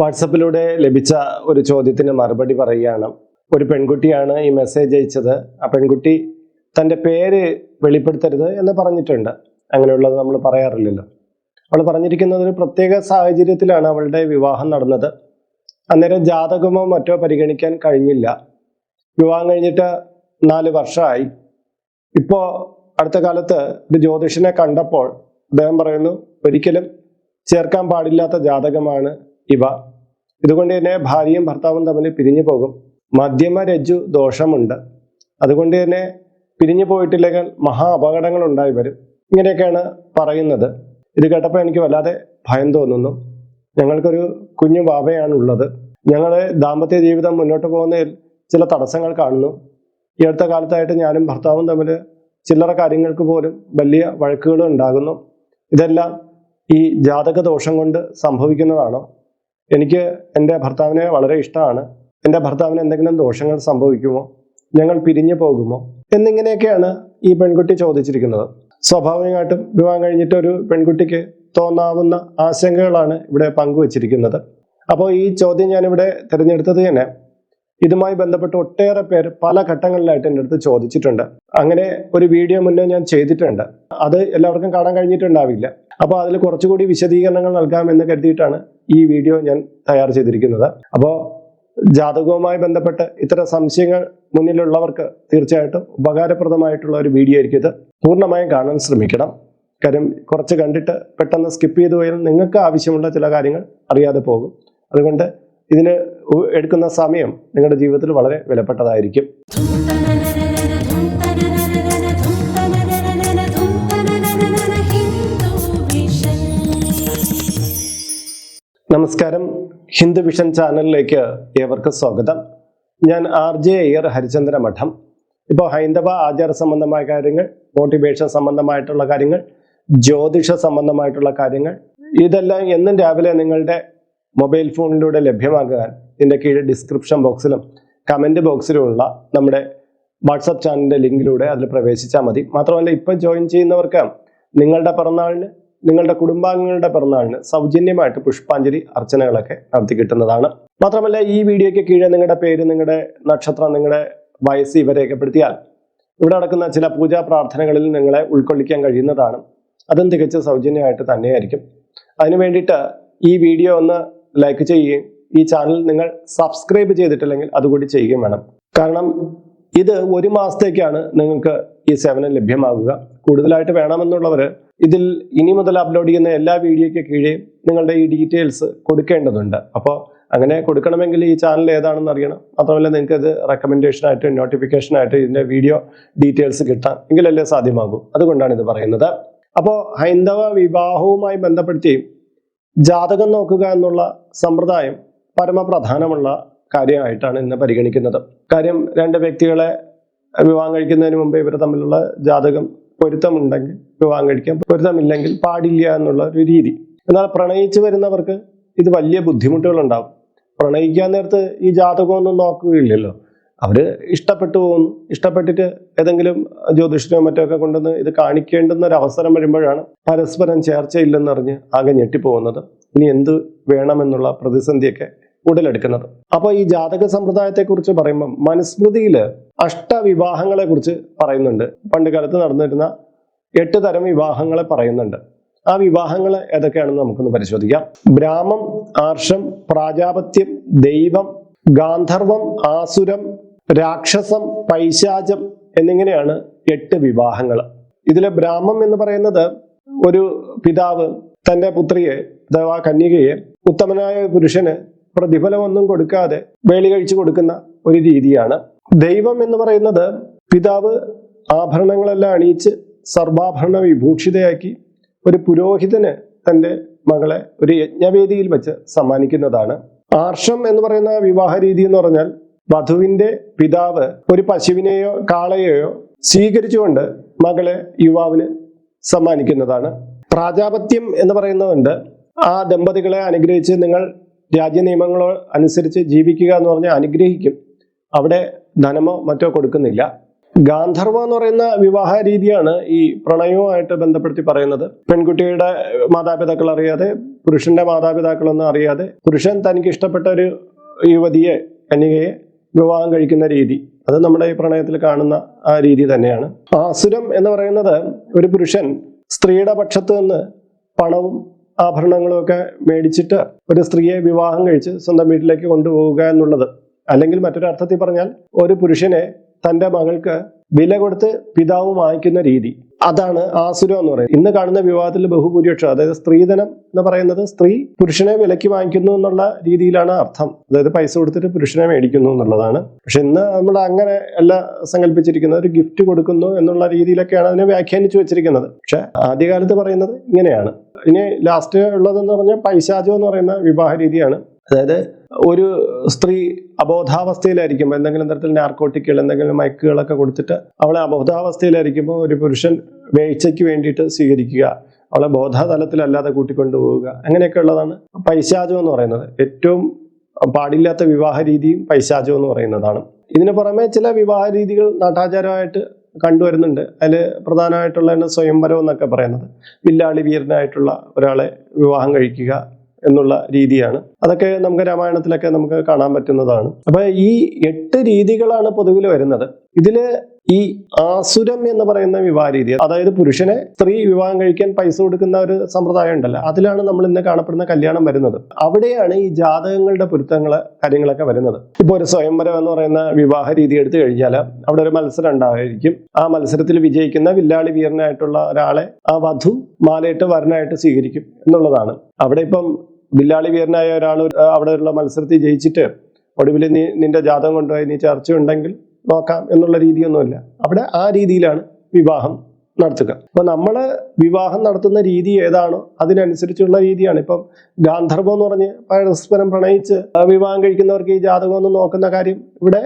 വാട്സപ്പിലൂടെ ലഭിച്ച ഒരു ചോദ്യത്തിന് മറുപടി പറയുകയാണ്. ഒരു പെൺകുട്ടിയാണ് ഈ മെസ്സേജ് അയച്ചത്. ആ പെൺകുട്ടി തന്റെ പേര് വെളിപ്പെടുത്തരുത് എന്ന് പറഞ്ഞിട്ടുണ്ട്. അങ്ങനെയുള്ളത് നമ്മൾ പറയാറില്ലല്ലോ. അവൾ പറഞ്ഞിരിക്കുന്നത് ഒരു പ്രത്യേക സാഹചര്യത്തിലാണ് അവളുടെ വിവാഹം നടന്നത്. അന്നേരം ജാതകമോ മറ്റോ പരിഗണിക്കാൻ കഴിഞ്ഞില്ല. വിവാഹം കഴിഞ്ഞിട്ട് നാല് വർഷമായി. ഇപ്പോൾ അടുത്ത കാലത്ത് ഒരു ജ്യോതിഷനെ കണ്ടപ്പോൾ അദ്ദേഹം പറയുന്നു ഒരിക്കലും ചേർക്കാൻ പാടില്ലാത്ത ജാതകമാണ് ഇവ. ഇതുകൊണ്ട് തന്നെ ഭാര്യയും ഭർത്താവും തമ്മിൽ പിരിഞ്ഞു പോകും. മധ്യമ രജ്ജു ദോഷമുണ്ട്. അതുകൊണ്ട് തന്നെ പിരിഞ്ഞു പോയിട്ടില്ലെങ്കിൽ മഹാ അപകടങ്ങൾ ഉണ്ടായി വരും. ഇങ്ങനെയൊക്കെയാണ് പറയുന്നത്. ഇത് കേട്ടപ്പോൾ എനിക്ക് വല്ലാതെ ഭയം തോന്നുന്നു. ഞങ്ങൾക്കൊരു കുഞ്ഞു ബാബയാണുള്ളത് ഞങ്ങളുടെ ദാമ്പത്യ ജീവിതം മുന്നോട്ട് പോകുന്നതിൽ ചില തടസ്സങ്ങൾ കാണുന്നു. ഈ അടുത്ത കാലത്തായിട്ട് ഞാനും ഭർത്താവും തമ്മിൽ ചില്ലറ കാര്യങ്ങൾക്ക് പോലും വലിയ വഴക്കുകൾ ഉണ്ടാകുന്നു. ഇതെല്ലാം ഈ ജാതക ദോഷം കൊണ്ട് സംഭവിക്കുന്നതാണോ? എനിക്ക് എന്റെ ഭർത്താവിനെ വളരെ ഇഷ്ടമാണ്. എന്റെ ഭർത്താവിന് എന്തെങ്കിലും ദോഷങ്ങൾ സംഭവിക്കുമോ? ഞങ്ങൾ പിരിഞ്ഞു പോകുമോ? എന്നിങ്ങനെയൊക്കെയാണ് ഈ പെൺകുട്ടി ചോദിച്ചിരിക്കുന്നത്. സ്വാഭാവികമായിട്ടും വിവാഹം കഴിഞ്ഞിട്ട് ഒരു പെൺകുട്ടിക്ക് തോന്നാവുന്ന ആശങ്കകളാണ് ഇവിടെ പങ്കുവച്ചിരിക്കുന്നത്. അപ്പോൾ ഈ ചോദ്യം ഞാനിവിടെ തിരഞ്ഞെടുത്തത് തന്നെ ഇതുമായി ബന്ധപ്പെട്ട് ഒട്ടേറെ പേർ പല ഘട്ടങ്ങളിലായിട്ട് എന്റെ അടുത്ത് ചോദിച്ചിട്ടുണ്ട്. അങ്ങനെ ഒരു വീഡിയോ മുന്നേ ഞാൻ ചെയ്തിട്ടുണ്ട്. അത് എല്ലാവർക്കും കാണാൻ കഴിഞ്ഞിട്ടുണ്ടാവില്ല. അപ്പോൾ അതിൽ കുറച്ചുകൂടി വിശദീകരണങ്ങൾ നൽകാമെന്ന് കരുതിയിട്ടാണ് ഈ വീഡിയോ ഞാൻ തയ്യാർ ചെയ്തിരിക്കുന്നത്. അപ്പോൾ ജാതകവുമായി ബന്ധപ്പെട്ട് ഇത്തരം സംശയങ്ങൾ മുന്നിലുള്ളവർക്ക് തീർച്ചയായിട്ടും ഉപകാരപ്രദമായിട്ടുള്ള ഒരു വീഡിയോ ആയിരിക്കും ഇത്. പൂർണമായും കാണാൻ ശ്രമിക്കണം. കാര്യം കുറച്ച് കണ്ടിട്ട് പെട്ടെന്ന് സ്കിപ്പ് ചെയ്തു പോയാൽ നിങ്ങൾക്ക് ആവശ്യമുള്ള ചില കാര്യങ്ങൾ അറിയാതെ പോകും. അതുകൊണ്ട് ഇതിന് എടുക്കുന്ന സമയം നിങ്ങളുടെ ജീവിതത്തിൽ വളരെ വിലപ്പെട്ടതായിരിക്കും. നമസ്കാരം. ഹിന്ദു വിഷൻ ചാനലിലേക്ക് ഏവർക്കും സ്വാഗതം. ഞാൻ ആർ ജെ അയ്യർ ഹരിചന്ദ്ര മഠം. ഇപ്പോൾ ഹൈന്ദവ ആചാര സംബന്ധമായ കാര്യങ്ങൾ മോട്ടിവേഷൻ സംബന്ധമായിട്ടുള്ള കാര്യങ്ങൾ ജ്യോതിഷ സംബന്ധമായിട്ടുള്ള കാര്യങ്ങൾ ഇതെല്ലാം എന്നും രാവിലെ നിങ്ങളുടെ മൊബൈൽ ഫോണിലൂടെ ലഭ്യമാകാൻ ഇതിന്റെ കീഴിൽ ഡിസ്ക്രിപ്ഷൻ ബോക്സിലും കമന്റ് ബോക്സിലുമുള്ള നമ്മുടെ വാട്സപ്പ് ചാനലിന്റെ ലിങ്കിലൂടെ അതിൽ പ്രവേശിച്ചാൽ മതി. മാത്രമല്ല ഇപ്പം ജോയിൻ ചെയ്യുന്നവർക്ക് നിങ്ങളുടെ പിറന്നാളിന് നിങ്ങളുടെ കുടുംബാംഗങ്ങളുടെ പിറന്നാളിന് സൗജന്യമായിട്ട് പുഷ്പാഞ്ജലി അർച്ചനകളൊക്കെ നടത്തി കിട്ടുന്നതാണ്. മാത്രമല്ല ഈ വീഡിയോയ്ക്ക് കീഴെ നിങ്ങളുടെ പേര് നിങ്ങളുടെ നക്ഷത്രം നിങ്ങളുടെ വയസ്സ് ഇവ രേഖപ്പെടുത്തിയാൽ ഇവിടെ നടക്കുന്ന ചില പൂജാ പ്രാർത്ഥനകളിൽ നിങ്ങളെ ഉൾക്കൊള്ളിക്കാൻ കഴിയുന്നതാണ്. അതും തികച്ച സൗജന്യമായിട്ട് തന്നെയായിരിക്കും. അതിനു വേണ്ടിയിട്ട് ഈ വീഡിയോ ഒന്ന് ലൈക്ക് ചെയ്യുകയും ഈ ചാനൽ നിങ്ങൾ സബ്സ്ക്രൈബ് ചെയ്തിട്ടില്ലെങ്കിൽ അതുകൂടി ചെയ്യുകയും വേണം. കാരണം ഇത് ഒരു മാസത്തേക്കാണ് നിങ്ങൾക്ക് ഈ സേവനം ലഭ്യമാകുക. കൂടുതലായിട്ട് വേണമെന്നുള്ളവർ ഇതിൽ ഇനി മുതൽ അപ്ലോഡ് ചെയ്യുന്ന എല്ലാ വീഡിയോയ്ക്ക് കീഴേ നിങ്ങളുടെ ഈ ഡീറ്റെയിൽസ് കൊടുക്കേണ്ടതുണ്ട്. അപ്പോൾ അങ്ങനെ കൊടുക്കണമെങ്കിൽ ഈ ചാനൽ ഏതാണെന്ന് അറിയണം. മാത്രമല്ല നിങ്ങൾക്ക് ഇത് റെക്കമെൻഡേഷനായിട്ട് നോട്ടിഫിക്കേഷനായിട്ട് ഇതിന്റെ വീഡിയോ ഡീറ്റെയിൽസ് കിട്ടാം എങ്കിലല്ലേ സാധ്യമാകും. അതുകൊണ്ടാണ് ഇത് പറയുന്നത്. അപ്പോൾ ഹൈന്ദവ വിവാഹവുമായി ബന്ധപ്പെടുത്തി ജാതകം നോക്കുക എന്നുള്ള സമ്പ്രദായം പരമപ്രധാനമുള്ള കാര്യമായിട്ടാണ് ഇന്ന് പരിഗണിക്കുന്നത്. കാര്യം രണ്ട് വ്യക്തികളെ വിവാഹം കഴിക്കുന്നതിന് മുമ്പ് ഇവർ തമ്മിലുള്ള ജാതകം പൊരുത്തമുണ്ടെങ്കിൽ വിവാഹം കഴിക്കാം പൊരുത്തമില്ലെങ്കിൽ പാടില്ല എന്നുള്ള ഒരു രീതി. എന്നാൽ പ്രണയിച്ചു വരുന്നവർക്ക് ഇത് വലിയ ബുദ്ധിമുട്ടുകൾ ഉണ്ടാവും പ്രണയിക്കാൻ നേരത്ത് ഈ ജാതകമൊന്നും നോക്കുകയില്ലല്ലോ. അവർ ഇഷ്ടപ്പെട്ടു പോകുന്നു. ഇഷ്ടപ്പെട്ടിട്ട് ഏതെങ്കിലും ജ്യോതിഷനോ മറ്റോ ഒക്കെ കൊണ്ടുവന്ന് ഇത് കാണിക്കേണ്ടുന്ന ഒരു അവസരം വരുമ്പോഴാണ് പരസ്പരം ചേർച്ചയില്ലെന്നറിഞ്ഞ് ആകെ ഞെട്ടിപ്പോകുന്നത്. ഇനി എന്ത് വേണമെന്നുള്ള പ്രതിസന്ധിയൊക്കെ ഉടലെടുക്കുന്നത്. അപ്പോൾ ഈ ജാതക സമ്പ്രദായത്തെക്കുറിച്ച് പറയുമ്പോൾ മനുസ്മൃതിയിൽ അഷ്ടവിവാഹങ്ങളെ കുറിച്ച് പറയുന്നുണ്ട്. പണ്ട് കാലത്ത് നടന്നിരുന്ന എട്ട് തരം വിവാഹങ്ങളെ പറയുന്നുണ്ട്. ആ വിവാഹങ്ങൾ ഏതൊക്കെയാണെന്ന് നമുക്കൊന്ന് പരിശോധിക്കാം. ബ്രാഹ്മം ആർഷം പ്രാജാപത്യം ദൈവം ഗാന്ധർവം ആസുരം രാക്ഷസം പൈശാചം എന്നിങ്ങനെയാണ് എട്ട് വിവാഹങ്ങൾ ഇതിലെ ബ്രാഹ്മം എന്ന് പറയുന്നത് ഒരു പിതാവ് തന്റെ പുത്രിയെ അഥവാ കന്യകയെ ഉത്തമനായ പുരുഷന് പ്രതിഫലമൊന്നും കൊടുക്കാതെ വേളി കഴിച്ചു കൊടുക്കുന്ന ഒരു രീതിയാണ്. ദൈവം എന്ന് പറയുന്നത് പിതാവ് ആഭരണങ്ങളെല്ലാം അണിയിച്ച് സർവാഭരണ വിഭൂഷിതയാക്കി ഒരു പുരോഹിതന് തന്റെ മകളെ ഒരു യജ്ഞവേദിയിൽ വെച്ച് സമ്മാനിക്കുന്നതാണ്. ആർഷം എന്ന് പറയുന്ന വിവാഹ രീതി എന്ന് പറഞ്ഞാൽ വധുവിന്റെ പിതാവ് ഒരു പശുവിനെയോ കാളയെയോ സ്വീകരിച്ചുകൊണ്ട് മകളെ യുവാവിന് സമ്മാനിക്കുന്നതാണ്. പ്രാജാപത്യം എന്ന് പറയുന്നതുണ്ട്. ആ ദമ്പതികളെ അനുഗ്രഹിച്ച് നിങ്ങൾ രാജ്യ നിയമങ്ങളോ അനുസരിച്ച് ജീവിക്കുക എന്ന് പറഞ്ഞാൽ അനുഗ്രഹിക്കും. അവിടെ ധനമോ മറ്റോ കൊടുക്കുന്നില്ല. ഗാന്ധർവ എന്ന് പറയുന്ന വിവാഹ രീതിയാണ് ഈ പ്രണയവുമായിട്ട് ബന്ധപ്പെടുത്തി പറയുന്നത്. പെൺകുട്ടിയുടെ മാതാപിതാക്കൾ അറിയാതെ പുരുഷന്റെ മാതാപിതാക്കളൊന്നും അറിയാതെ പുരുഷൻ തനിക്ക് ഇഷ്ടപ്പെട്ട ഒരു യുവതിയെ കന്യകയെ വിവാഹം കഴിക്കുന്ന രീതി. അത് നമ്മുടെ ഈ പ്രണയത്തിൽ കാണുന്ന ആ രീതി തന്നെയാണ്. ആസുരം എന്ന് പറയുന്നത് ഒരു പുരുഷൻ സ്ത്രീയുടെ പക്ഷത്ത് നിന്ന് പണവും ആഭരണങ്ങളും ഒക്കെ മേടിച്ചിട്ട് ഒരു സ്ത്രീയെ വിവാഹം കഴിച്ച് സ്വന്തം വീട്ടിലേക്ക് കൊണ്ടുപോവുക എന്നുള്ളത്. അല്ലെങ്കിൽ മറ്റൊരു അർത്ഥത്തിൽ പറഞ്ഞാൽ ഒരു പുരുഷനെ തന്റെ മകൾക്ക് വില കൊടുത്ത് പിതാവ് വാങ്ങിക്കുന്ന രീതി. അതാണ് ആസുരം എന്ന് പറയുന്നത്. ഇന്ന് കാണുന്ന വിവാഹത്തിൽ ബഹുഭൂരിപക്ഷം അതായത് സ്ത്രീധനം എന്ന് പറയുന്നത് സ്ത്രീ പുരുഷനെ വിലക്ക് വാങ്ങിക്കുന്നു എന്നുള്ള രീതിയിലാണ് അർത്ഥം. അതായത് പൈസ കൊടുത്തിട്ട് പുരുഷനെ മേടിക്കുന്നു എന്നുള്ളതാണ്. പക്ഷെ ഇന്ന് നമ്മൾ അങ്ങനെ അല്ല സങ്കല്പിച്ചിരിക്കുന്നത് ഒരു ഗിഫ്റ്റ് കൊടുക്കുന്നു എന്നുള്ള രീതിയിലൊക്കെയാണ് അതിനെ വ്യാഖ്യാനിച്ചു വെച്ചിരിക്കുന്നത്. പക്ഷെ ആദ്യകാലത്ത് പറയുന്നത് ഇങ്ങനെയാണ്. ഇനി ലാസ്റ്റ് ഉള്ളതെന്ന് പറഞ്ഞാൽ പൈശാചം എന്ന് പറയുന്ന വിവാഹ രീതിയാണ്. അതായത് ഒരു സ്ത്രീ അബോധാവസ്ഥയിലായിരിക്കുമ്പോൾ എന്തെങ്കിലും തരത്തിൽ നാർക്കോട്ടിക്കുകൾ എന്തെങ്കിലും മയക്കുകളൊക്കെ കൊടുത്തിട്ട് അവളെ അബോധാവസ്ഥയിലായിരിക്കുമ്പോൾ ഒരു പുരുഷൻ വേഴ്ചയ്ക്ക് വേണ്ടിയിട്ട് സ്വീകരിക്കുക. അവളെ ബോധാതലത്തിലല്ലാതെ കൂട്ടിക്കൊണ്ടുപോവുക. അങ്ങനെയൊക്കെ ഉള്ളതാണ് പൈശാചം എന്ന് പറയുന്നത്. ഏറ്റവും പാടില്ലാത്ത വിവാഹ രീതിയും പൈശാചം എന്ന് പറയുന്നതാണ്. ഇതിന് പുറമെ ചില വിവാഹ രീതികൾ നാട്ടാചാരമായിട്ട് കണ്ടുവരുന്നുണ്ട്. അതിൽ പ്രധാനമായിട്ടുള്ള സ്വയംവരം എന്നൊക്കെ പറയുന്നത്. വില്ലാളി വീരനായിട്ടുള്ള ഒരാളെ വിവാഹം കഴിക്കുക. എന്നുള്ള രീതിയാണ്. അതൊക്കെ നമുക്ക് രാമായണത്തിലൊക്കെ നമുക്ക് കാണാൻ പറ്റുന്നതാണ്. അപ്പൊ ഈ എട്ട് രീതികളാണ് പൊതുവിൽ വരുന്നത്. ഇതിൽ ഈ ആസുരം എന്ന് പറയുന്ന വിവാഹ രീതി അതായത് പുരുഷനെ സ്ത്രീ വിവാഹം കഴിക്കാൻ പൈസ കൊടുക്കുന്ന ഒരു സമ്പ്രദായം ഉണ്ടല്ലോ അതിലാണ് നമ്മൾ ഇന്ന് കാണപ്പെടുന്ന കല്യാണം വരുന്നത്. അവിടെയാണ് ഈ ജാതകങ്ങളുടെ പൊരുത്തങ്ങൾ കാര്യങ്ങളൊക്കെ വരുന്നത്. ഇപ്പൊ ഒരു സ്വയംവരം എന്ന് പറയുന്ന വിവാഹ രീതി എടുത്തു കഴിഞ്ഞാൽ അവിടെ ഒരു മത്സരം ഉണ്ടായിരിക്കും. ആ മത്സരത്തിൽ വിജയിക്കുന്ന വില്ലാളി വീരനായിട്ടുള്ള ഒരാളെ ആ വധു മാലയിട്ട് വരനായിട്ട് സ്വീകരിക്കും എന്നുള്ളതാണ്. അവിടെ ഇപ്പം വില്ലാളി വീരനായ ഒരാൾ അവിടെയുള്ള മത്സരത്തിൽ ജയിച്ചിട്ട് ഒടുവിൽ നീ നിന്റെ ജാതകം കൊണ്ടുപോയി നീ ചർച്ചയുണ്ടെങ്കിൽ നോക്കാം എന്നുള്ള രീതിയൊന്നുമില്ല. അവിടെ ആ രീതിയിലാണ് വിവാഹം നടത്തുക. അപ്പൊ നമ്മൾ വിവാഹം നടത്തുന്ന രീതി ഏതാണോ അതിനനുസരിച്ചുള്ള രീതിയാണ്. ഇപ്പം ഗാന്ധർവം എന്ന് പറഞ്ഞ് പരസ്പരം പ്രണയിച്ച് വിവാഹം കഴിക്കുന്നവർക്ക് ഈ ജാതകം ഒന്നും നോക്കുന്ന കാര്യം ഇവിടെ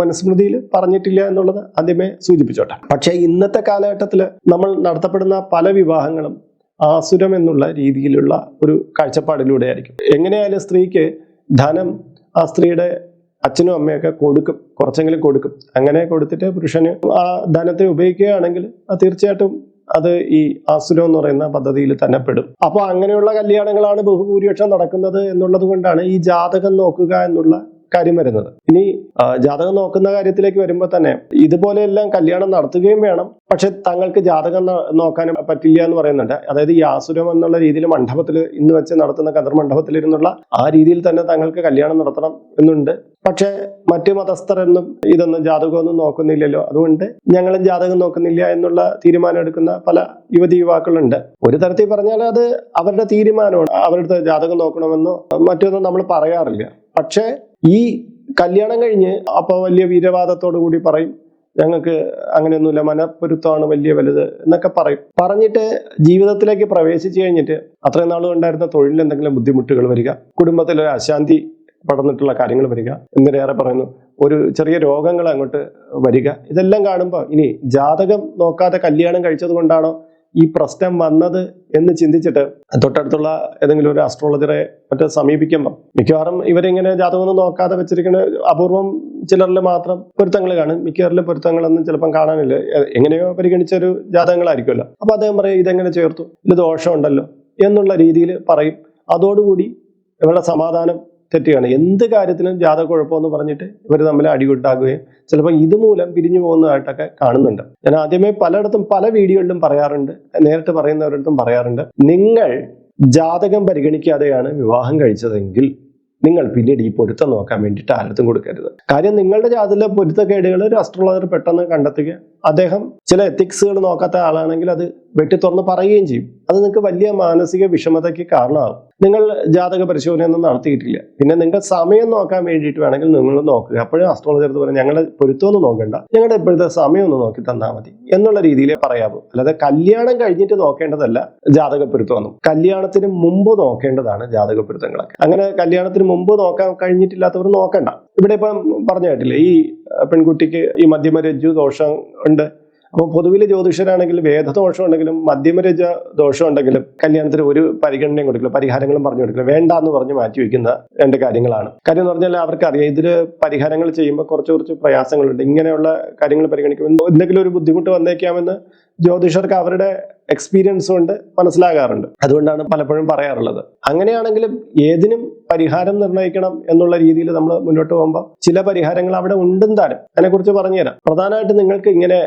മനുസ്മൃതിയിൽ പറഞ്ഞിട്ടില്ല എന്നുള്ളത് ആദ്യമേ സൂചിപ്പിച്ചോട്ടെ. പക്ഷേ ഇന്നത്തെ കാലഘട്ടത്തിൽ നമ്മൾ നടത്തപ്പെടുന്ന പല വിവാഹങ്ങളും ആസുരം എന്നുള്ള രീതിയിലുള്ള ഒരു കാഴ്ചപ്പാടിലൂടെ ആയിരിക്കും എങ്ങനെയായാലും സ്ത്രീക്ക് ധനം ആ സ്ത്രീയുടെ അച്ഛനും അമ്മയൊക്കെ കൊടുക്കും കുറച്ചെങ്കിലും കൊടുക്കും. അങ്ങനെ കൊടുത്തിട്ട് പുരുഷന് ആ ധനത്തെ ഉപയോഗിക്കുകയാണെങ്കിൽ അത് തീർച്ചയായിട്ടും അത് ഈ ആസുരം എന്ന് പറയുന്ന പദ്ധതിയിൽ തന്നെ പെടും. അപ്പൊ അങ്ങനെയുള്ള കല്യാണങ്ങളാണ് ബഹുഭൂരിപക്ഷം നടക്കുന്നത് എന്നുള്ളത് കൊണ്ടാണ് ഈ ജാതകം നോക്കുക എന്നുള്ള കാര്യം വരുന്നത്. ഇനി ജാതകം നോക്കുന്ന കാര്യത്തിലേക്ക് വരുമ്പോൾ തന്നെ ഇതുപോലെയെല്ലാം കല്യാണം നടത്തുകയും വേണം. പക്ഷെ തങ്ങൾക്ക് ജാതകം നോക്കാൻ പറ്റില്ല എന്ന് പറയുന്നുണ്ട്. അതായത് ഈ ആസുരം എന്നുള്ള രീതിയിൽ മണ്ഡപത്തിൽ ഇന്ന് വെച്ച് നടത്തുന്ന കതിർ മണ്ഡപത്തിലിരുന്നുള്ള ആ രീതിയിൽ തന്നെ തങ്ങൾക്ക് കല്യാണം നടത്തണം എന്നുണ്ട്. പക്ഷെ മറ്റു മതസ്ഥരൊന്നും ഇതൊന്നും ജാതകമൊന്നും നോക്കുന്നില്ലല്ലോ. അതുകൊണ്ട് ഞങ്ങളും ജാതകം നോക്കുന്നില്ല എന്നുള്ള തീരുമാനം എടുക്കുന്ന പല യുവതി യുവാക്കളുണ്ട്. ഒരു തരത്തിൽ പറഞ്ഞാൽ അത് അവരുടെ തീരുമാനമാണ്. അവരുടെ ജാതകം നോക്കണമെന്നോ മറ്റൊന്നും നമ്മൾ പറയാറില്ല. പക്ഷേ ഈ കല്യാണം കഴിഞ്ഞ് അപ്പോൾ വലിയ വീരവാദത്തോടു കൂടി പറയും ഞങ്ങൾക്ക് അങ്ങനെയൊന്നുമില്ല മനപ്പൊരുത്തമാണ് വലിയ വലുത് എന്നൊക്കെ പറയും. പറഞ്ഞിട്ട് ജീവിതത്തിലേക്ക് പ്രവേശിച്ചു കഴിഞ്ഞിട്ട് അത്രയും നാളും ഉണ്ടായിരുന്ന തൊഴിലിൽ എന്തെങ്കിലും ബുദ്ധിമുട്ടുകൾ വരിക കുടുംബത്തിൽ ഒരു അശാന്തി പടർന്നിട്ടുള്ള കാര്യങ്ങൾ വരിക എന്നിലേറെ പറയുന്നു ഒരു ചെറിയ രോഗങ്ങൾ അങ്ങോട്ട് വരിക ഇതെല്ലാം കാണുമ്പോൾ ഇനി ജാതകം നോക്കാതെ കല്യാണം കഴിച്ചത് കൊണ്ടാണോ ഈ പ്രശ്നം വന്നത് എന്ന് ചിന്തിച്ചിട്ട് തൊട്ടടുത്തുള്ള ഏതെങ്കിലും ഒരു അസ്ട്രോളജറെ മറ്റേ സമീപിക്കുമ്പോൾ മിക്കവാറും ഇവരിങ്ങനെ ജാതകമൊന്നും നോക്കാതെ വെച്ചിരിക്കുന്ന അപൂർവം ചിലരിൽ മാത്രം പൊരുത്തങ്ങൾ കാണും. മിക്കവാറിലും പൊരുത്തങ്ങളൊന്നും ചിലപ്പം കാണാനില്ല. എങ്ങനെയോ പരിഗണിച്ച ഒരു ജാതകങ്ങളായിരിക്കുമല്ലോ. അപ്പൊ അദ്ദേഹം പറയും ഇതെങ്ങനെ ചേർത്തു? ഇത് ദോഷമുണ്ടല്ലോ? എന്നുള്ള രീതിയിൽ പറയും. അതോടുകൂടി ഇവരുടെ സമാധാനം തെറ്റുകയാണ് എന്ത് കാര്യത്തിനും ജാതക കുഴപ്പമെന്ന് പറഞ്ഞിട്ട് ഇവർ തമ്മിൽ അടികുണ്ടാകുകയും ചിലപ്പോൾ ഇതുമൂലം പിരിഞ്ഞു പോകുന്നതായിട്ടൊക്കെ കാണുന്നുണ്ട്. ഞാൻ ആദ്യമേ പലയിടത്തും പല വീഡിയോകളിലും പറയാറുണ്ട്. നേരിട്ട് പറയുന്നവരടുത്തും പറയാറുണ്ട്. നിങ്ങൾ ജാതകം പരിഗണിക്കാതെയാണ് വിവാഹം കഴിച്ചതെങ്കിൽ നിങ്ങൾ പിന്നീട് ഈ പൊരുത്തം നോക്കാൻ വേണ്ടിയിട്ട് ആരത്തും കൊടുക്കരുത്. കാര്യം നിങ്ങളുടെ ജാതകത്തിലെ പൊരുത്തക്കേടുകൾ ഒരു അസ്ട്രോളജർ പെട്ടെന്ന് കണ്ടെത്തുക. അദ്ദേഹം ചില എത്തിക്സുകൾ നോക്കാത്ത ആളാണെങ്കിൽ അത് വെട്ടി തുറന്ന് പറയുകയും ചെയ്യും. അത് നിങ്ങൾക്ക് വലിയ മാനസിക വിഷമതയ്ക്ക് കാരണമാകും. നിങ്ങൾ ജാതക പരിശോധനയൊന്നും നടത്തിയിട്ടില്ല. പിന്നെ നിങ്ങൾ സമയം നോക്കാൻ വേണ്ടിയിട്ട് വേണമെങ്കിൽ നിങ്ങൾ നോക്കുക. അപ്പോഴും അസ്ട്രോളജർ പറഞ്ഞാൽ ഞങ്ങളുടെ പൊരുത്തമൊന്നും നോക്കണ്ട. ഞങ്ങളുടെ ഇപ്പോഴത്തെ സമയം ഒന്ന് നോക്കി തന്നാൽ മതി. എന്നുള്ള രീതിയിൽ പറയാവൂ. അല്ലാതെ കല്യാണം കഴിഞ്ഞിട്ട് നോക്കേണ്ടതല്ല ജാതക പൊരുത്തമൊന്നും. കല്യാണത്തിന് മുമ്പ് നോക്കേണ്ടതാണ് ജാതക പൊരുത്തങ്ങളൊക്കെ. അങ്ങനെ കല്യാണത്തിന് മുമ്പ് നോക്കാൻ കഴിഞ്ഞിട്ടില്ലാത്തവർ നോക്കണ്ട. ഇവിടെ ഇപ്പം പറഞ്ഞു കേട്ടില്ലേ? ഈ പെൺകുട്ടിക്ക് ഈ മധ്യമരജ്ജു ദോഷം ഉണ്ട്. അപ്പോൾ പൊതുവിൽ ജ്യോതിഷരാണെങ്കിൽ വേദദോഷം ഉണ്ടെങ്കിലും മധ്യമരജ ദോഷം ഉണ്ടെങ്കിലും കല്യാണത്തിന് ഒരു പരിഗണനയും കൊടുക്കില്ല പരിഹാരങ്ങളും പറഞ്ഞു കൊടുക്കില്ല. വേണ്ട എന്ന് പറഞ്ഞ് മാറ്റി വയ്ക്കുന്ന രണ്ട് കാര്യങ്ങളാണ്. കാര്യം എന്ന് പറഞ്ഞാൽ അവർക്കറിയാം ഇതിൽ പരിഹാരങ്ങൾ ചെയ്യുമ്പോൾ കുറച്ച് കുറച്ച് പ്രയാസങ്ങളുണ്ട്. ഇങ്ങനെയുള്ള കാര്യങ്ങൾ പരിഗണിക്കുമ്പോൾ എന്തെങ്കിലും ഒരു ബുദ്ധിമുട്ട് വന്നേക്കാമെന്ന് ജ്യോതിഷർക്ക് അവരുടെ എക്സ്പീരിയൻസ് കൊണ്ട് മനസ്സിലാകാറുണ്ട്. അതുകൊണ്ടാണ് പലപ്പോഴും പറയാറുള്ളത്. അങ്ങനെയാണെങ്കിലും ഏതിനും പരിഹാരം നിർണയിക്കണം എന്നുള്ള രീതിയിൽ നമ്മൾ മുന്നോട്ട് പോകുമ്പോൾ ചില പരിഹാരങ്ങൾ അവിടെ ഉണ്ടും താനും അതിനെക്കുറിച്ച് പറഞ്ഞുതരാം. പ്രധാനമായിട്ട് നിങ്ങൾക്ക് ഇങ്ങനെ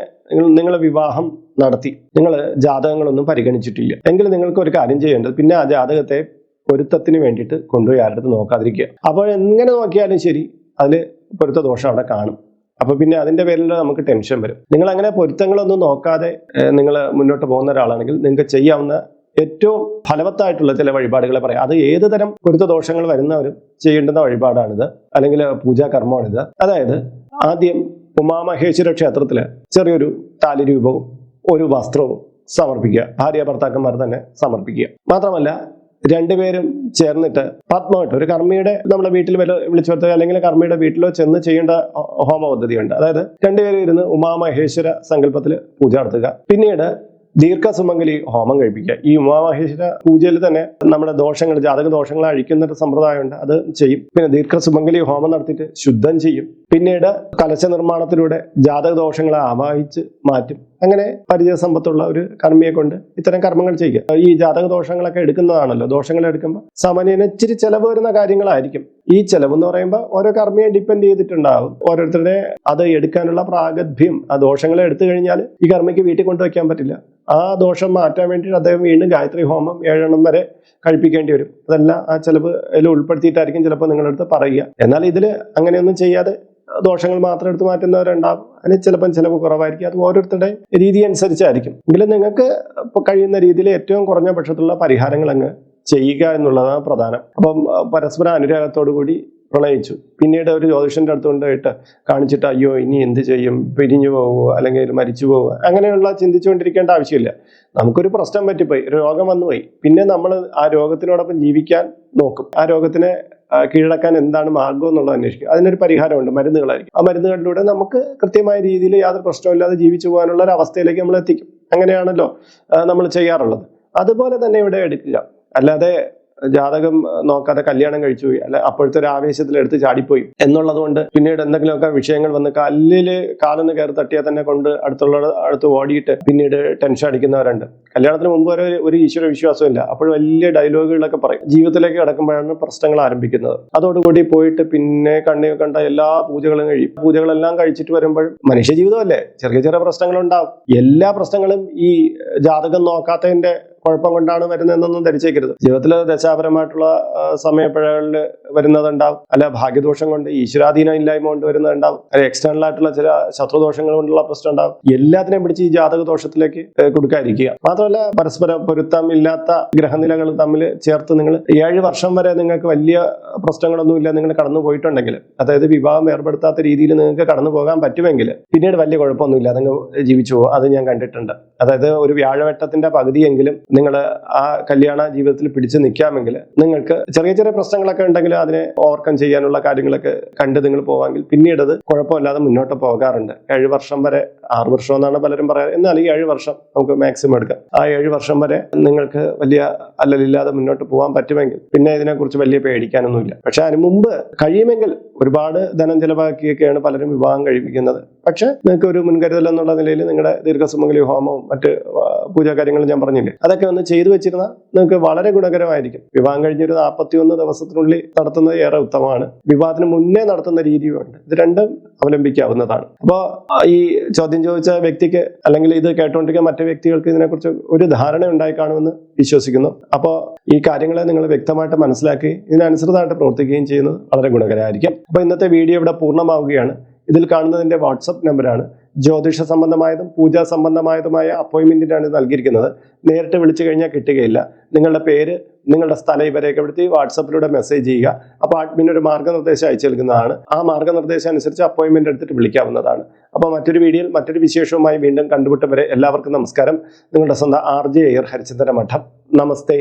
നിങ്ങൾ വിവാഹം നടത്തി. നിങ്ങൾ ജാതകങ്ങളൊന്നും പരിഗണിച്ചിട്ടില്ല. എങ്കിൽ നിങ്ങൾക്ക് ഒരു കാര്യം ചെയ്യേണ്ടത് പിന്നെ ആ ജാതകത്തെ പൊരുത്തത്തിന് വേണ്ടിയിട്ട് കൊണ്ടുപോയി ആരുടെ നോക്കാതിരിക്കുക. അപ്പോൾ എങ്ങനെ നോക്കിയാലും ശരി അതിൽ പൊരുത്ത ദോഷം അവിടെ കാണും. അപ്പൊ പിന്നെ അതിന്റെ പേരിൽ നമുക്ക് ടെൻഷൻ വരും. നിങ്ങൾ അങ്ങനെ പൊരുത്തങ്ങളൊന്നും നോക്കാതെ നിങ്ങൾ മുന്നോട്ട് പോകുന്ന ഒരാളാണെങ്കിൽ നിങ്ങൾക്ക് ചെയ്യാവുന്ന ഏറ്റവും ഫലവത്തായിട്ടുള്ള ചില വഴിപാടുകളെ പറയാം. അത് ഏത് തരം പൊരുത്ത ദോഷങ്ങൾ വരുന്നവരും ചെയ്യേണ്ടുന്ന വഴിപാടാണിത്. അല്ലെങ്കിൽ പൂജാ കർമ്മമാണിത്. അതായത് ആദ്യം ഉമാമഹേശ്വര ക്ഷേത്രത്തിൽ ചെറിയൊരു താലിരൂപവും ഒരു വസ്ത്രവും സമർപ്പിക്കുക. ഭാര്യ ഭർത്താക്കന്മാർ തന്നെ സമർപ്പിക്കുക. മാത്രമല്ല രണ്ടുപേരും ചേർന്നിട്ട് പത്മമായിട്ട് ഒരു കർമ്മിയുടെ നമ്മുടെ വീട്ടിൽ വല്ല വിളിച്ചു വരുത്തുക അല്ലെങ്കിൽ കർമ്മിയുടെ വീട്ടിലോ ചെന്ന് ചെയ്യേണ്ട ഹോമ പദ്ധതിയുണ്ട് അതായത് രണ്ടുപേരും ഇരുന്ന് ഉമാമഹേശ്വര സങ്കല്പത്തിൽ പൂജ നടത്തുക. പിന്നീട് ദീർഘസുമംഗലി ഹോമം കഴിപ്പിക്കുക. ഈ ഉമാമഹേശ്വര പൂജയിൽ തന്നെ നമ്മുടെ ദോഷങ്ങൾ ജാതക ദോഷങ്ങൾ അഴിക്കുന്ന സമ്പ്രദായമുണ്ട്. അത് ചെയ്യും. പിന്നെ ദീർഘസുമംഗലി ഹോമം നടത്തിയിട്ട് ശുദ്ധം ചെയ്യും. പിന്നീട് കലശ നിർമ്മാണത്തിലൂടെ ജാതക ദോഷങ്ങളെ ആവാഹിച്ച് മാറ്റും. അങ്ങനെ പരിചയസമ്പത്തുള്ള ഒരു കർമ്മിയെ കൊണ്ട് ഇത്തരം കർമ്മങ്ങൾ ചെയ്യുക. ഈ ജാതക ദോഷങ്ങളൊക്കെ എടുക്കുന്നതാണല്ലോ. ദോഷങ്ങൾ എടുക്കുമ്പോൾ സാമാന്യന് ഇച്ചിരി ചെലവ് വരുന്ന കാര്യങ്ങളായിരിക്കും. ഈ ചെലവ് എന്ന് പറയുമ്പോൾ ഓരോ കർമ്മിയെ ഡിപ്പെൻഡ് ചെയ്തിട്ടുണ്ടാവും. ഓരോരുത്തരുടെ അത് എടുക്കാനുള്ള പ്രാഗത്ഭ്യം ആ ദോഷങ്ങളെ എടുത്തു കഴിഞ്ഞാൽ ഈ കർമ്മിക്ക് വീട്ടിൽ കൊണ്ടുവയ്ക്കാൻ പറ്റില്ല. ആ ദോഷം മാറ്റാൻ വേണ്ടിയിട്ട് അദ്ദേഹം വീണ്ടും ഗായത്രി ഹോമം ഏഴെണ്ണം വരെ കഴിപ്പിക്കേണ്ടി വരും. അതെല്ലാം ആ ചെലവ് ഉൾപ്പെടുത്തിയിട്ടായിരിക്കും ചിലപ്പോൾ നിങ്ങളുടെ അടുത്ത് പറയുക. എന്നാൽ ഇതിൽ അങ്ങനെയൊന്നും ചെയ്യാതെ ദോഷങ്ങൾ മാത്രം എടുത്ത് മാറ്റുന്നവരുണ്ടാകും അതിന് ചിലപ്പം ചിലവ് കുറവായിരിക്കും. അത് ഓരോരുത്തരുടെ രീതി അനുസരിച്ചായിരിക്കും. എങ്കിലും നിങ്ങൾക്ക് കഴിയുന്ന രീതിയിൽ ഏറ്റവും കുറഞ്ഞ പക്ഷത്തുള്ള പരിഹാരങ്ങൾ അങ്ങ് ചെയ്യുക എന്നുള്ളതാണ് പ്രധാനം. അപ്പം പരസ്പര അനുരാഗത്തോടു കൂടി പ്രണയിച്ചു പിന്നീട് ഒരു ജ്യോതിഷന്റെ അടുത്ത് കൊണ്ടുപോയിട്ട് കാണിച്ചിട്ട് അയ്യോ ഇനി എന്ത് ചെയ്യും? പിരിഞ്ഞു പോവുമോ അല്ലെങ്കിൽ മരിച്ചു പോവുമോ അങ്ങനെയുള്ള ചിന്തിച്ചുകൊണ്ടിരിക്കേണ്ട ആവശ്യമില്ല. നമുക്കൊരു പ്രശ്നം പറ്റിപ്പോയി. രോഗം വന്നുപോയി. പിന്നെ നമ്മൾ ആ രോഗത്തിനോടൊപ്പം ജീവിക്കാൻ നോക്കും. ആ രോഗത്തിനെ കീഴടക്കാൻ എന്താണ് മാർഗം എന്നുള്ളത് അന്വേഷിക്കും അതിനൊരു പരിഹാരമുണ്ട് മരുന്നുകളായിരിക്കും. ആ മരുന്നുകളിലൂടെ നമുക്ക് കൃത്യമായ രീതിയിൽ യാതൊരു പ്രശ്നമില്ലാതെ ജീവിച്ചു പോകാനുള്ള ഒരു അവസ്ഥയിലേക്ക് നമ്മൾ എത്തിക്കും അങ്ങനെയാണല്ലോ നമ്മൾ ചെയ്യാറുള്ളത്. അതുപോലെ തന്നെ ഇവിടെ എടുക്കുക. അല്ലാതെ ജാതകം നോക്കാതെ കല്യാണം കഴിച്ചു പോയി. അല്ല അപ്പോഴത്തെ ഒരു ആവേശത്തിൽ എടുത്ത് ചാടിപ്പോയി. എന്നുള്ളത് കൊണ്ട് പിന്നീട് എന്തെങ്കിലുമൊക്കെ വിഷയങ്ങൾ വന്ന് കല്ലിൽ കാലൊന്ന് കയറി തട്ടിയാൽ തന്നെ കൊണ്ട് അടുത്തുള്ള അടുത്ത് ഓടിയിട്ട് പിന്നീട് ടെൻഷൻ അടിക്കുന്നവരുണ്ട്. കല്യാണത്തിന് മുമ്പ് വരെ ഒരു ഈശ്വര വിശ്വാസമില്ല അപ്പോൾ വലിയ ഡയലോഗുകളൊക്കെ പറയും. ജീവിതത്തിലേക്ക് കിടക്കുമ്പോഴാണ് പ്രശ്നങ്ങൾ ആരംഭിക്കുന്നത്. അതോടുകൂടി പോയിട്ട് പിന്നെ കണ്ണി കണ്ട എല്ലാ പൂജകളും കഴിയും. പൂജകളെല്ലാം കഴിച്ചിട്ട് വരുമ്പോൾ മനുഷ്യ ജീവിതമല്ലേ? ചെറിയ ചെറിയ പ്രശ്നങ്ങളുണ്ടാവും. എല്ലാ പ്രശ്നങ്ങളും ഈ ജാതകം നോക്കാത്തതിന്റെ കുഴപ്പം കൊണ്ടാണ് വരുന്നതെന്നൊന്നും ധരിച്ചേക്കരുത്. ജീവിതത്തിൽ ദശാപരമായിട്ടുള്ള സമയപ്പിഴകളിൽ വരുന്നതുണ്ടാവും. അല്ല ഭാഗ്യദോഷം കൊണ്ട് ഈശ്വരാധീനം ഇല്ലായ്മ കൊണ്ട് വരുന്നതുണ്ടാവും. അല്ലെ എക്സ്റ്റേണൽ ആയിട്ടുള്ള ചില ശത്രുദോഷങ്ങൾ കൊണ്ടുള്ള പ്രശ്നം ഉണ്ടാവും എല്ലാത്തിനെയും പിടിച്ച് ഈ ജാതക ദോഷത്തിലേക്ക് കൊടുക്കാതിരിക്കുക. മാത്രമല്ല പരസ്പര പൊരുത്തം ഇല്ലാത്ത ഗ്രഹനിലകൾ തമ്മിൽ ചേർത്ത് നിങ്ങൾ ഏഴ് വർഷം വരെ നിങ്ങൾക്ക് വലിയ പ്രശ്നങ്ങളൊന്നുമില്ല നിങ്ങൾ കടന്നു പോയിട്ടുണ്ടെങ്കിൽ. അതായത് വിവാഹം ഏർപ്പെടുത്താത്ത രീതിയിൽ നിങ്ങൾക്ക് കടന്നു പോകാൻ പറ്റുമെങ്കിൽ പിന്നീട് വലിയ കുഴപ്പമൊന്നുമില്ല നിങ്ങൾ ജീവിച്ചു പോകും. അത് ഞാൻ കണ്ടിട്ടുണ്ട്. അതായത് ഒരു വ്യാഴവട്ടത്തിന്റെ പകുതിയെങ്കിലും നിങ്ങൾ ആ കല്യാണ ജീവിതത്തിൽ പിടിച്ചു നിൽക്കാമെങ്കിൽ നിങ്ങൾക്ക് ചെറിയ ചെറിയ പ്രശ്നങ്ങളൊക്കെ ഉണ്ടെങ്കിൽ അതിനെ ഓവർകം ചെയ്യാനുള്ള കാര്യങ്ങളൊക്കെ കണ്ട് നിങ്ങൾ പോവാമെങ്കിൽ പിന്നീട് അത് കുഴപ്പമില്ലാതെ മുന്നോട്ട് പോകാറുണ്ട്. ഏഴ് വർഷം വരെ ആറ് വർഷം എന്നാണ് പലരും പറയാറ്. എന്നാൽ ഈ ഏഴ് വർഷം നമുക്ക് മാക്സിമം എടുക്കാം. ആ ഏഴ് വർഷം വരെ നിങ്ങൾക്ക് വലിയ അല്ലലില്ലാതെ മുന്നോട്ട് പോകാൻ പറ്റുമെങ്കിൽ പിന്നെ ഇതിനെക്കുറിച്ച് വലിയ പേടിക്കാനൊന്നുമില്ല. പക്ഷെ അതിന് മുമ്പ് കഴിയുമെങ്കിൽ ഒരുപാട് ധനം ചെലവാക്കിയൊക്കെയാണ് പലരും വിവാഹം കഴിപ്പിക്കുന്നത്. പക്ഷെ നിങ്ങൾക്ക് ഒരു മുൻകരുതൽ എന്നുള്ള നിലയിൽ നിങ്ങളുടെ ദീർഘസുമംഗലി ഹോമവും മറ്റ് പൂജാകാര്യങ്ങളും പൂജാ കാര്യങ്ങളും ഞാൻ പറഞ്ഞില്ലേ? അതൊക്കെ ഒന്ന് ചെയ്തു വെച്ചിരുന്നാൽ നിങ്ങൾക്ക് വളരെ ഗുണകരമായിരിക്കും. വിവാഹം കഴിഞ്ഞൊരു നാൽപ്പത്തി ഒന്ന് ദിവസത്തിനുള്ളിൽ നടത്തുന്നത് ഏറെ ഉത്തമമാണ്. വിവാഹത്തിന് മുന്നേ നടത്തുന്ന രീതിയുണ്ട്. ഇത് രണ്ടും അവലംബിക്കാവുന്നതാണ്. അപ്പോൾ ഈ ചോദ്യം ചോദിച്ച വ്യക്തിക്ക് അല്ലെങ്കിൽ ഇത് കേട്ടുകൊണ്ടിരിക്കുന്ന മറ്റു വ്യക്തികൾക്ക് ഇതിനെക്കുറിച്ച് ഒരു ധാരണ ഉണ്ടായി കാണുമെന്ന് വിശ്വസിക്കുന്നു. അപ്പോൾ ഈ കാര്യങ്ങളെ നിങ്ങൾ വ്യക്തമായിട്ട് മനസ്സിലാക്കി ഇതിനനുസൃതമായിട്ട് പ്രവർത്തിക്കുകയും ചെയ്യുന്നത് വളരെ ഗുണകരമായിരിക്കും. അപ്പോൾ ഇന്നത്തെ വീഡിയോ ഇവിടെ പൂർണമാവുകയാണ്. ഇതിൽ കാണുന്നതിന്റെ വാട്സപ്പ് നമ്പറാണ്. ജ്യോതിഷ സംബന്ധമായതും പൂജാ സംബന്ധമായതുമായ അപ്പോയിന്റ്മെന്റിനാണ് ഇത് നൽകിയിരിക്കുന്നത്. നേരിട്ട് വിളിച്ചു കഴിഞ്ഞാൽ കിട്ടുകയില്ല. നിങ്ങളുടെ പേര് നിങ്ങളുടെ സ്ഥലം ഇവരെയൊക്കെ എടുത്ത് വാട്സപ്പിലൂടെ മെസ്സേജ് ചെയ്യുക. അപ്പോൾ അഡ്മിൻ ഒരു മാർഗനിർദ്ദേശം അയച്ചു നൽകുന്നതാണ്. ആ മാർഗനിർദ്ദേശം അനുസരിച്ച് അപ്പോയിന്റ്മെന്റ് എടുത്തിട്ട് വിളിക്കാവുന്നതാണ്. അപ്പോൾ മറ്റൊരു വീഡിയോയിൽ മറ്റൊരു വിശേഷവുമായി വീണ്ടും കണ്ടുമുട്ടും വരെ എല്ലാവർക്കും നമസ്കാരം. നിങ്ങളുടെ സ്വന്തം ആർ ജെ എയർ ഹരിചന്ദ്ര മഠം നമസ്തേ.